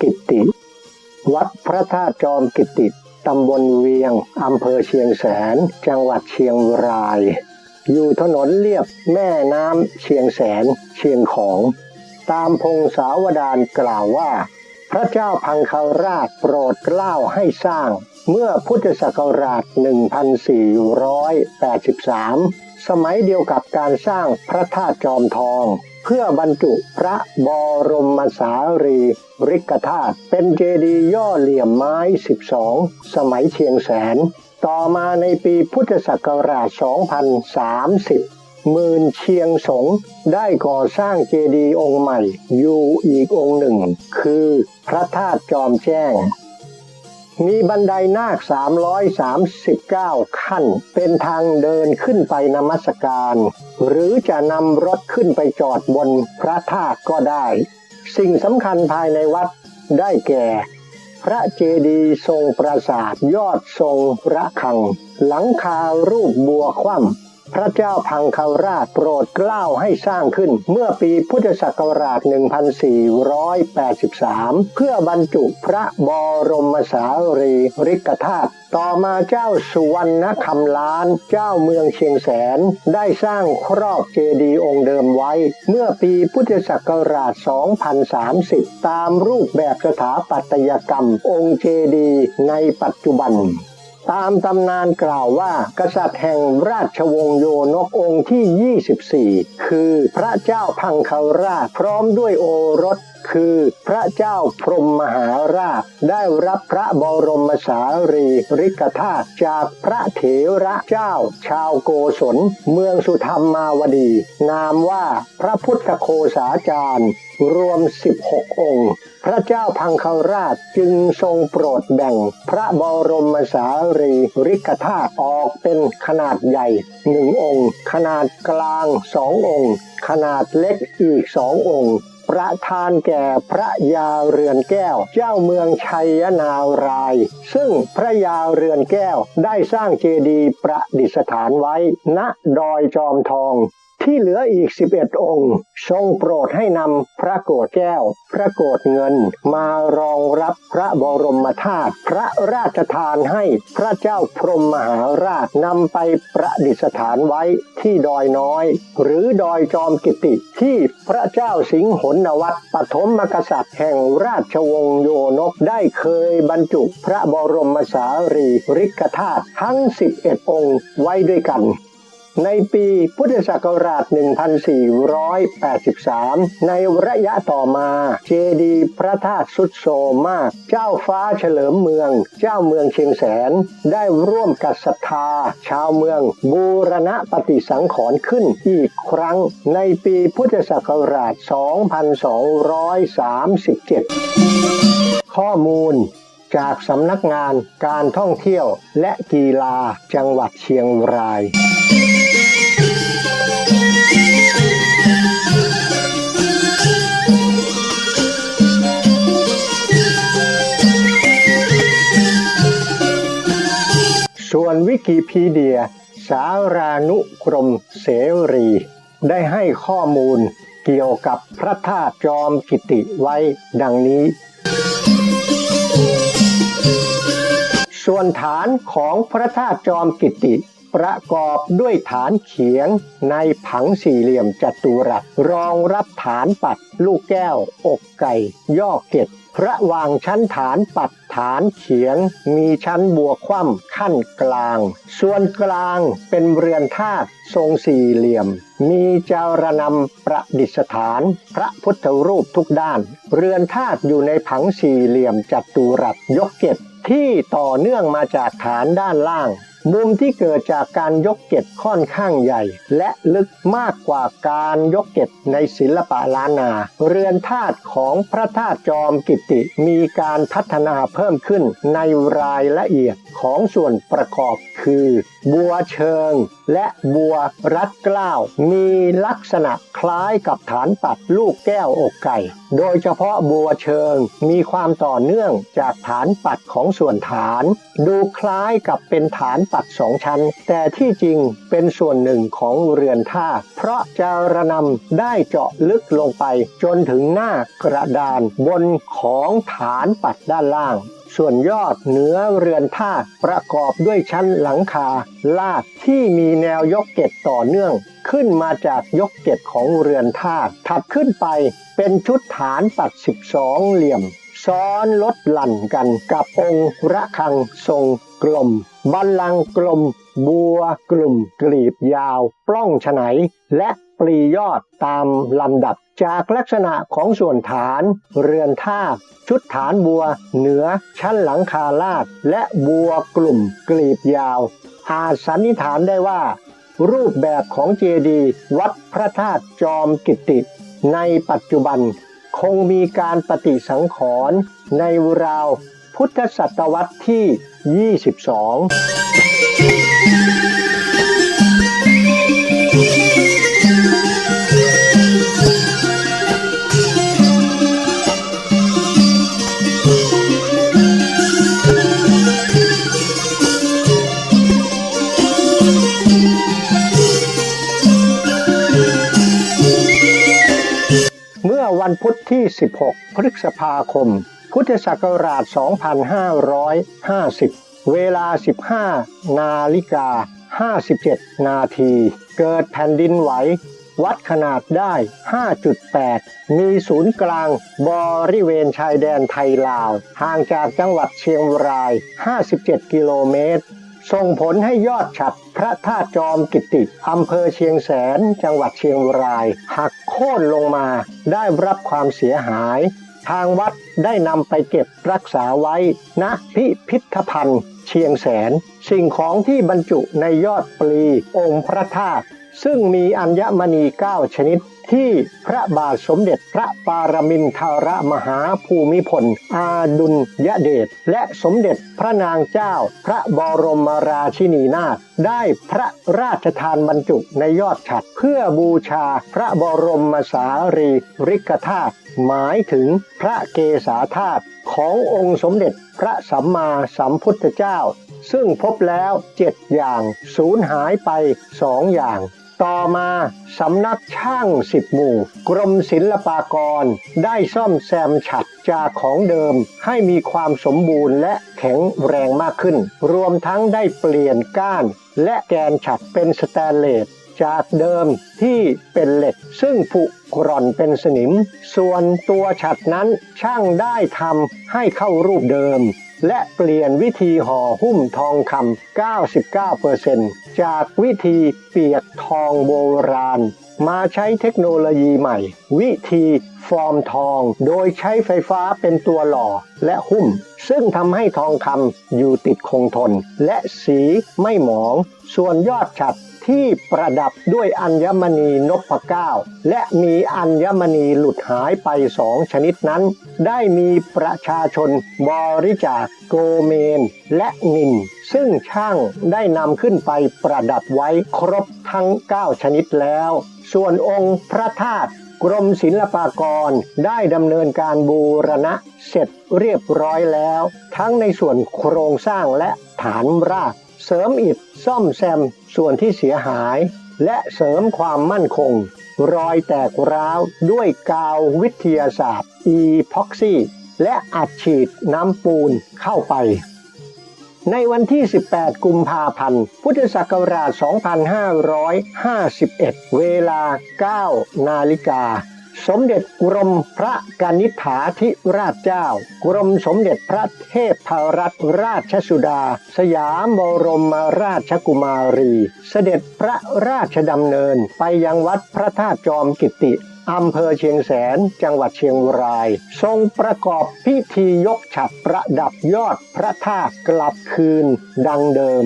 กิติ วัดพระธาตุจอมกิตติตำบลเวียงอำเภอเชียงแสน จังหวัดเชียงราย อยู่ถนนเลียบแม่น้ำเชียงแสน เชียงของ ตามพงศาวดารกล่าวว่า พระเจ้าพังคาราชโปรดเกล้าให้สร้าง เมื่อพุทธศักราช 1483 สมัยเดียวกับการสร้างพระธาตุจอมทอง พื่อบรรจุพระบรมสารีริกธาตุเป็นเจดีย์ย่อเหลี่ยมไม้ 12 สมัยเชียงแสน ต่อมาในปีพุทธศักราช 2030 มื่นเชียงสงได้ก่อสร้างเจดีย์องค์ใหม่อยู่อีกองค์หนึ่ง คือพระธาตุจอมแจ้ง มีบันไดนาค 339 ขั้น เป็นทางเดินขึ้นไปนมัสการ หรือจะนำรถขึ้นไปจอดบนพระธาตุก็ได้ สิ่งสำคัญภายในวัดได้แก่ พระเจดีย์ทรงปราสาทยอดทรงระฆัง หลังคารูปบัวคว่ำ พระเจ้าพังคาราชโปรดเกล้าให้สร้างขึ้น เมื่อปีพุทธศักราช 1483 เพื่อบรรจุพระบรมสารีริกธาตุต่อมาเจ้าสุวรรณคำล้าน เจ้าเมืองเชียงแสน ได้สร้างครอบเจดีย์องค์เดิมไว้ เมื่อปีพุทธศักราช 2030 ตามรูปแบบสถาปัตยกรรมองค์เจดีย์ในปัจจุบัน ตามตำนานกล่าวว่า กษัตริย์แห่งราชวงศ์โยนกองค์ที่ 24 คือพระเจ้าพังคาราชพร้อมด้วยโอรสคือพระเจ้าพรหมมหาราช ได้รับพระบรมสารีริกธาตุจากพระเถระเจ้า ชาวโกศล เมืองสุธรรมาวดี นามว่าพระพุทธโคสาจารย์รวม 16 องค์ พระเจ้าพังคาราชจึงทรงโปรดแบ่ง พระบรมสารีริกธาตุออกเป็นขนาดใหญ่หนึ่งองค์ ขนาดกลางสององค์ ขนาดเล็กอีกสององค์ ประทานแก่พระยาเรือนแก้ว เจ้าเมืองชัยนาราย ซึ่งพระยาเรือนแก้วได้สร้างเจดีย์ประดิษฐานไว้ ณดอยจอมทอง ที่เหลืออีก 11 องค์ ทรงโปรดให้นำพระโกรธแก้ว พระโกรธเงินมารองรับพระบรมธาตุพระราชทานให้พระเจ้าพรหมมหาราชนำไปประดิษฐานไว้ที่ดอยน้อย หรือดอยจอมกิติที่พระเจ้าสิงหนวัตรปฐมกษัตริย์แห่งราชวงศ์โยนกได้เคยบรรจุพระบรมสารีริกธาตุทั้ง 11 องค์ไว้ด้วยกัน ในปีพุทธศักราช 1483 ในระยะต่อมาเจดีพระธาตุสุดโทรมมาก เจ้าฟ้าเฉลิมเมือง เจ้าเมืองเชียงแสน ได้ร่วมกับศรัทธา ชาวเมืองบูรณะปฏิสังขรณ์ขึ้นอีกครั้งในปีพุทธศักราช 2237 ข้อมูลจากสำนักงานการท่องเที่ยวและกีฬาจังหวัดเชียงราย กิพีเดีย สารานุกรมเสรี ได้ให้ข้อมูลเกี่ยวกับพระธาตุจอมกิติไว้ดังนี้ ส่วนฐานของพระธาตุจอมกิติ ประกอบด้วยฐานเขียงในผังสี่เหลี่ยมจัตุรัส รองรับฐานปัดลูกแก้ว อกไก่ ย่อเกต ระหว่างชั้นฐานปัดฐานเขียง มีชั้นบัวคว่ำขั้นกลาง ส่วนกลางเป็นเรือนธาตุทรงสี่เหลี่ยม มีจารนำประดิษฐาน พระพุทธรูปทุกด้าน เรือนธาตุอยู่ในผังสี่เหลี่ยมจัตุรัสยกเกตที่ต่อเนื่องมาจากฐานด้านล่าง มุมที่เกิดจากการยกเก็ดค่อนข้างใหญ่ และลึกมากกว่าการยกเก็ดในศิลปะล้านนา เรือนธาตุของพระธาตุจอมกิติมีการพัฒนาเพิ่มขึ้นในรายละเอียดของส่วนประกอบคือ บัวเชิง และบัวรัดกล้าว มีลักษณะคล้ายกับฐานปัดลูกแก้วอกไก่โดยเฉพาะบัวเชิงมีความต่อเนื่องจากฐานปัดของส่วนฐาน ดูคล้ายกับเป็นฐานปัดสองชั้น แต่ที่จริงเป็นส่วนหนึ่งของเรือนท่า เพราะจารนำได้เจาะลึกลงไป จนถึงหน้ากระดานบนของฐานปัดด้านล่าง ส่วนยอดเหนือเรือนท่าประกอบด้วยชั้นหลังคา ลาดที่มีแนวยกเก็ดต่อเนื่อง ขึ้นมาจากยกเก็ดของเรือนท่าถัดขึ้นไปเป็นชุดฐานปัด 12 เหลี่ยม ซ้อนลดหลั่นกันกับองค์ระฆังทรงกลมบัลลังก์กลม บัวกลุ่มกลีบยาว ปล้องฉไนและ ปลียอดตามลำดับจากลักษณะของส่วนฐาน เรือนท่าชุดฐานบัว เหนือชั้นหลังคาลาด และบัวกลุ่มกลีบยาว อาจสันนิษฐานได้ว่า รูปแบบของเจดีย์วัดพระธาตุจอมกิตติในปัจจุบันคงมีการปฏิสังขรณ์ในราวพุทธศตวรรษที่ 22 เมื่อวันพุธที่ 16 พฤษภาคม พุทธศักราช 2550 เวลา 15 นาฬิกา 57 นาที เกิดแผ่นดินไหว วัดขนาดได้ 5.8 มีศูนย์กลางบริเวณชายแดนไทยลาว ห่างจากจังหวัดเชียงราย 57 กิโลเมตร ส่งผลให้ยอดฉัดพระธาตุจอมกิตติอำเภอเชียงแสน จังหวัดเชียงราย หักโค่นลงมาได้รับความเสียหาย ทางวัดได้นำไปเก็บรักษาไว้ณพิพิธภัณฑ์ เชียงแสน สิ่งของที่บรรจุในยอดปลีองค์พระธาตุ ซึ่งมีอัญมณี9ชนิดที่พระบาทสมเด็จพระปารมินทรมหาภูมิพล อาดุลยเดชและสมเด็จพระนางเจ้า พระบรมราชินีนาถได้พระราชทานบรรจุในยอดฉัดเพื่อบูชาพระบรมสารีริกธาตุหมายถึงพระเกศาธาตุขององค์สมเด็จพระสัมมาสัมพุทธเจ้า ซึ่งพบแล้วเจ็ดอย่างสูญหายไปสองอย่าง ต่อมาสำนักช่างสิบหมู่ กรมศิลปากร ได้ซ่อมแซมฉัดจากของเดิมให้มีความสมบูรณ์และแข็งแรงมากขึ้น รวมทั้งได้เปลี่ยนก้าน และแกนฉัดเป็นสแตนเลสจากเดิมที่เป็นเหล็กซึ่งผุกร่อนเป็นสนิม ส่วนตัวฉัดนั้นช่างได้ทำให้เข้ารูปเดิม และเปลี่ยนวิธีห่อหุ้มทองคำ 99%จากวิธีเปียกทองโบราณ มาใช้เทคโนโลยีใหม่ วิธีฟอร์มทอง โดยใช้ไฟฟ้าเป็นตัวหล่อและหุ้ม ซึ่งทำให้ทองคำอยู่ติดคงทน และสีไม่หมอง ส่วนยอดฉัด ที่ประดับด้วยอัญมณีนพเก้า และมีอัญมณีหลุดหายไปสองชนิดนั้น ได้มีประชาชนบริจาคโกเมน และนิน ซึ่งช่างได้นำขึ้นไปประดับไว้ครบทั้ง 9 ชนิดแล้ว ส่วนองค์พระธาตุกรมศิลปากรได้ดำเนินการบูรณะเสร็จเรียบร้อยแล้ว ทั้งในส่วนโครงสร้างและฐานราก เสริมอิฐซ่อมแซมส่วนที่เสียหาย และเสริมความมั่นคง รอยแตกร้าวด้วยกาววิทยาศาสตร์ อีพ็อกซี่ และอัดฉีดน้ำปูนเข้าไป ในวันที่ 18 กุมภาพันธ์ พุทธศักราช 2551 เวลา 9 นาฬิกา สมเด็จกรมพระกนิษฐาธิราชเจ้า กรมสมเด็จพระเทพรัตนราชสุดา สยามบรมราชกุมารี เสด็จพระราชดำเนินไปยังวัดพระธาตุจอมกิตติอำเภอเชียงแสน จังหวัดเชียงราย ทรงประกอบพิธียกฉัตรประดับยอดพระธาตุกลับคืนดังเดิม